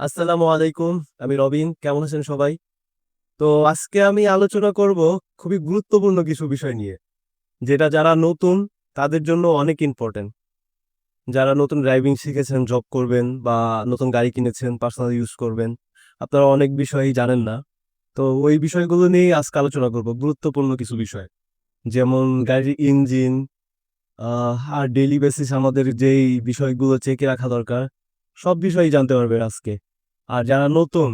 আসসালামু আলাইকুম, আমি রবিন, কেমন আছেন সবাই? তো আজকে আমি আলোচনা করব খুবই গুরুত্বপূর্ণ কিছু বিষয় নিয়ে, যেটা যারা নতুন, তাদের জন্য অনেক ইম্পর্টেন্ট যারা নতুন ড্রাইভিং শিখেছেন জব করবেন বা নতুন গাড়ি কিনেছেন পার্সোনাল ইউজ করবেন, আপনারা অনেক বিষয়ই জানেন না। তো ওই বিষয়গুলো নিয়েই আজকে আলোচনা করব, গুরুত্বপূর্ণ কিছু বিষয়। যেমন গাড়ির ইঞ্জিন আর ডেইলি বেসিস আমাদের যেই বিষয়গুলো চেকে রাখা দরকার, সব বিষয়ই জানতে পারবেন আজকে। আর যারা নতুন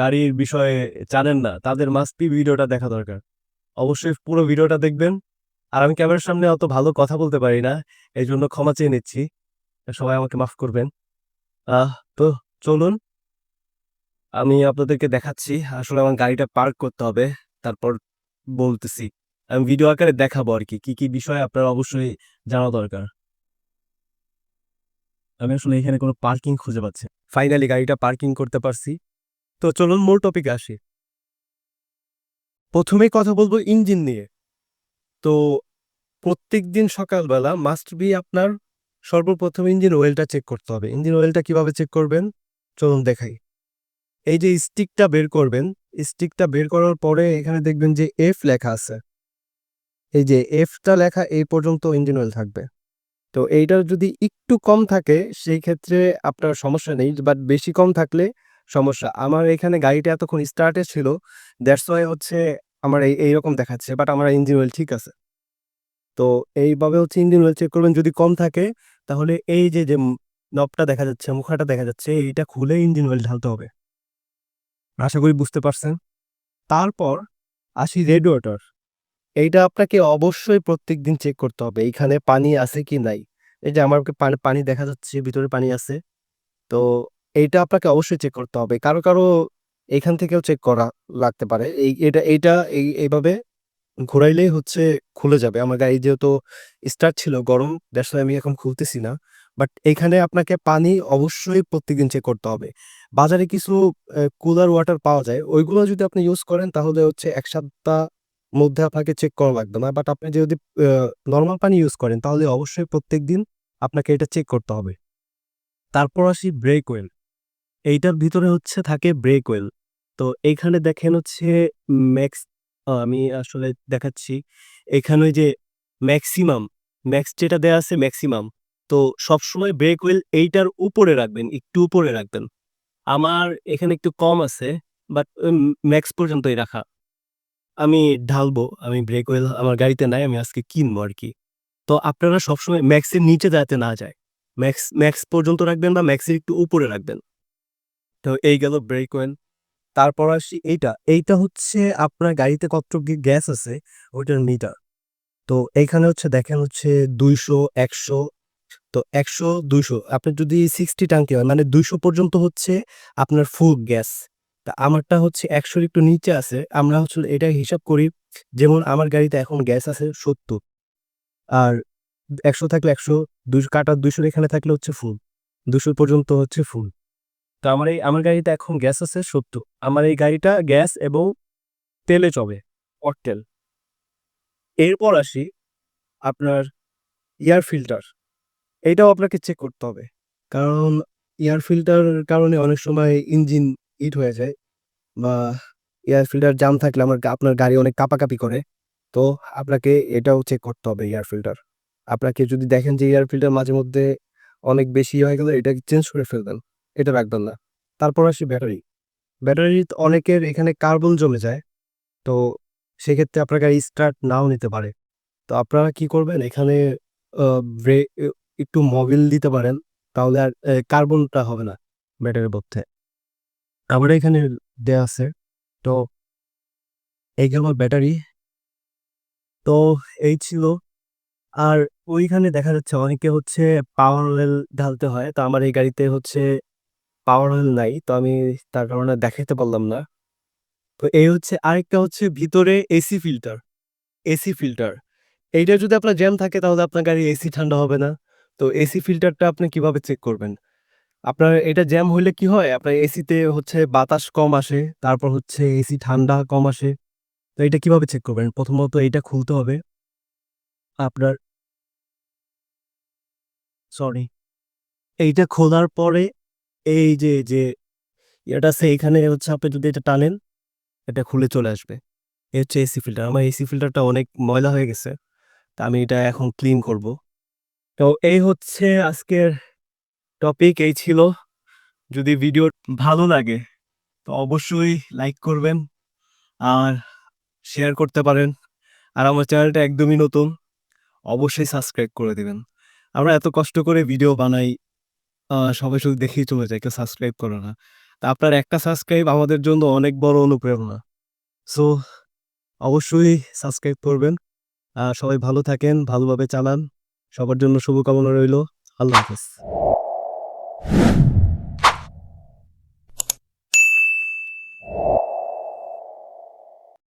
গাড়ির বিষয়ে জানেন না, তাদের মাস্ট বি ভিডিওটা দেখা দরকার। অবশ্যই পুরো ভিডিওটা দেখবেন। আর আমি ক্যামেরার সামনে অত ভালো কথা বলতে পারি না এই জন্য ক্ষমা চেয়ে নিচ্ছি। সবাই আমাকে মাফ করবেন। আহ, তো চলুন। আমি আপনাদেরকে দেখাচ্ছি, আসলে আমার গাড়িটা পার্ক করতে হবে, তারপর বলতেছি। আমি ভিডিও আকারে দেখাবো আর কি কি কি বিষয় আপনার অবশ্যই জানা দরকার। আমি আসলে এখানে কোনো পার্কিং খুঁজে পাচ্ছি ফাইনালি গাড়িটা পার্কিং করতে পারছি। তো চলুন মূল টপিকে আসি। প্রথমেই কথা বলব ইঞ্জিন নিয়ে। তো প্রত্যেক দিন সকালবেলা মাস্ট বি আপনার সর্বপ্রথম ইঞ্জিন অয়েলটা চেক করতে হবে। ইঞ্জিন অয়েলটা কীভাবে চেক করবেন? চলুন দেখাই। এই যে স্টিকটা বের করবেন স্টিকটা বের করার পরে এখানে দেখবেন যে এফ লেখা আছে। এই যে এফটা লেখা এই পর্যন্ত ইঞ্জিন অয়েল থাকবে। তো এইটার যদি একটু কম থাকে, সেই ক্ষেত্রে আপনার সমস্যা নেই। বাট বেশি কম থাকলে সমস্যা। আমার এখানে গাড়িটা এতক্ষণ স্টার্টে ছিল দ্যাটস ওয়াই হচ্ছে আমার এই, এইরকম দেখাচ্ছে। বাট আমার ইঞ্জিন অয়েল ঠিক আছে। তো এইভাবে হচ্ছে ইঞ্জিন অয়েল চেক করবেন। যদি কম থাকে, তাহলে এই যে যে নবটা দেখা যাচ্ছে, মুখাটা দেখা যাচ্ছে, এইটা খুলে ইঞ্জিন অয়েল ঢালতে হবে। আশা করি বুঝতে পারছেন। তারপর আসি রেড ওয়াটার এইটা আপনাকে অবশ্যই প্রত্যেক দিন চেক করতে হবে, এইখানে পানি আছে কি নাই? এই যে আমার পানি দেখা যাচ্ছে, ভিতরে পানি আছে। তো এইটা আপনাকে অবশ্যই চেক করতে হবে, কারও কারও এখান থেকেও চেক করা লাগতে পারে। এই, এটা, এইটা, এই, এইভাবে ঘোরাইলেই হচ্ছে খুলে যাবে। আমার গাড়ি যেহেতু স্টার্ট ছিল গরম দ্যাটস আমি এখন খুলতেছি না। বাট এখানে আপনাকে পানি অবশ্যই প্রত্যেকদিন চেক করতে হবে। বাজারে কিছু কুলার ওয়াটার পাওয়া যায়, ওইগুলো যদি আপনি ইউজ করেন তাহলে হচ্ছে এক সপ্তাহ মধ্যে আপনাকে চেক করা লাগবে না। বাট আপনি যদি নর্মাল পানি ইউজ করেন, তাহলে অবশ্যই প্রত্যেক দিন আপনাকে এটা চেক করতে হবে। তারপর আসি ব্রেক ওয়েল এইটার ভিতরে হচ্ছে থাকে ব্রেক ওয়েল তো এইখানে দেখেন হচ্ছে ম্যাক্স আমি আসলে দেখাচ্ছি। এখানে যে ম্যাক্সিমাম ম্যাক্স যেটা দেওয়া আছে ম্যাক্সিমাম তো সবসময় ব্রেক ওয়েল এইটার উপরে রাখবেন, একটু উপরে রাখবেন। আমার এখানে একটু কম আছে বাট ম্যাক্স পর্যন্তই রাখা। আমি ঢালবো, আমি ব্রেক ওয়েল আমার গাড়িতে নাই, আমি আজকে কিনবো আর কি তো আপনারা সবসময় ম্যাক্সের নিচে যাতে না যায়। ম্যাক্স ম্যাক্স পর্যন্ত রাখবেন বা ম্যাক্সের একটু উপরে রাখবেন। তো এই গেল ব্রেক ওয়েল তারপর আসি এইটা। এইটা হচ্ছে আপনার গাড়িতে কত গ্যাস আছে, ওইটার মিটার তো এইখানে হচ্ছে দেখেন হচ্ছে দুইশো, একশো। তো একশো, দুইশো। আপনার যদি সিক্সটি ট্যাঙ্কি হয় মানে দুইশো পর্যন্ত হচ্ছে আপনার ফুল গ্যাস তা আমারটা হচ্ছে একশোর একটু নিচে আছে। আমরা হচ্ছে এটা হিসাব করি, যেমন আমার গাড়িতে এখন গ্যাস আছে সত্তর। আর একশো থাকলে একশো দুশো কাটার দুশোর এখানে থাকলে হচ্ছে ফুল দুশো পর্যন্ত হচ্ছে ফুল তো আমার এই, আমার গাড়িতে এখন গ্যাস আছে সত্তর। আমার এই গাড়িটা গ্যাস এবং তেলে চবে অকটেল এরপর আসি আপনার এয়ার ফিল্টার এইটাও আপনাকে চেক করতে হবে। কারণ এয়ার ফিল্টার কারণে অনেক সময় ইঞ্জিন হিট হয়ে যায়। বা এয়ার ফিল্টার জাম থাকলে আমার আপনার গাড়ি অনেক কাঁপাকাপি করে। তো আপনাকে এটাও চেক করতে হবে এয়ার ফিল্টার। আপনাকে যদি দেখেন যে এয়ার ফিল্টার মাঝে মধ্যে অনেক বেশি হয়ে গেলে এটা চেঞ্জ করে ফেলবেন, এটা রাখবেন না। তারপর আসি ব্যাটারি। ব্যাটারি অনেকের এখানে কার্বন জমে যায়, তো সেক্ষেত্রে আপনার গাড়ি স্টার্ট নাও নিতে পারে। তো আপনারা কি করবেন, এখানে একটু মবিল দিতে পারেন, তাহলে আর কার্বনটা হবে না ব্যাটারির মধ্যে। আমার এখানে দেয়া আছে। তো এই গেল ব্যাটারি। তো এই ছিল। আর ওইখানে দেখা যাচ্ছে অনেকে হচ্ছে পাওয়ার অয়েল ঢালতে হয়। তো আমার এই গাড়িতে হচ্ছে পাওয়ার অয়েল নাই। তো আমি তার কারণে দেখাতে পারলাম না। তো এই হচ্ছে আরেকটা হচ্ছে ভিতরে এসি ফিল্টার এসি ফিল্টার এইটা যদি আপনার জ্যাম থাকে তাহলে আপনার গাড়ি এসি ঠান্ডা হবে না। তো এসি ফিল্টারটা আপনি কীভাবে চেক করবেন? আপনার এটা জ্যাম হইলে কি হয়? আপনার এসিতে হচ্ছে বাতাস কম আসে, তারপর হচ্ছে এসি ঠান্ডা কম আসে। তো এটা কীভাবে চেক করবেন? প্রথমত এইটা খুলতে হবে। আপনার সরি এইটা খোলার পরে এই যে যে এটা আছে এখানে হচ্ছে আপনি যদি এটা টানেন, এটা খুলে চলে আসবে। এই হচ্ছে এসি ফিল্টার আমার এসি ফিল্টারটা অনেক ময়লা হয়ে গেছে। তা আমি এটা এখন ক্লিন করব। তো এই হচ্ছে আজকের টপিক এই ছিল। যদি ভিডিও ভালো লাগে, তো অবশ্যই লাইক করবেন আর শেয়ার করতে পারেন। আর আমার চ্যানেলটা একদমই নতুন, অবশ্যই সাবস্ক্রাইব করে দিবেন। আমরা এত কষ্ট করে ভিডিও বানাই সবাই শুধু দেখেই চলে যায়, কেউ সাবস্ক্রাইব করে না। তা আপনার একটা সাবস্ক্রাইব আমাদের জন্য অনেক বড় অনুপ্রেরণা। সো অবশ্যই সাবস্ক্রাইব করবেন। সবাই ভালো থাকেন, ভালোভাবে চালান। সবার জন্য শুভকামনা রইল। আল্লাহ হাফেজ। you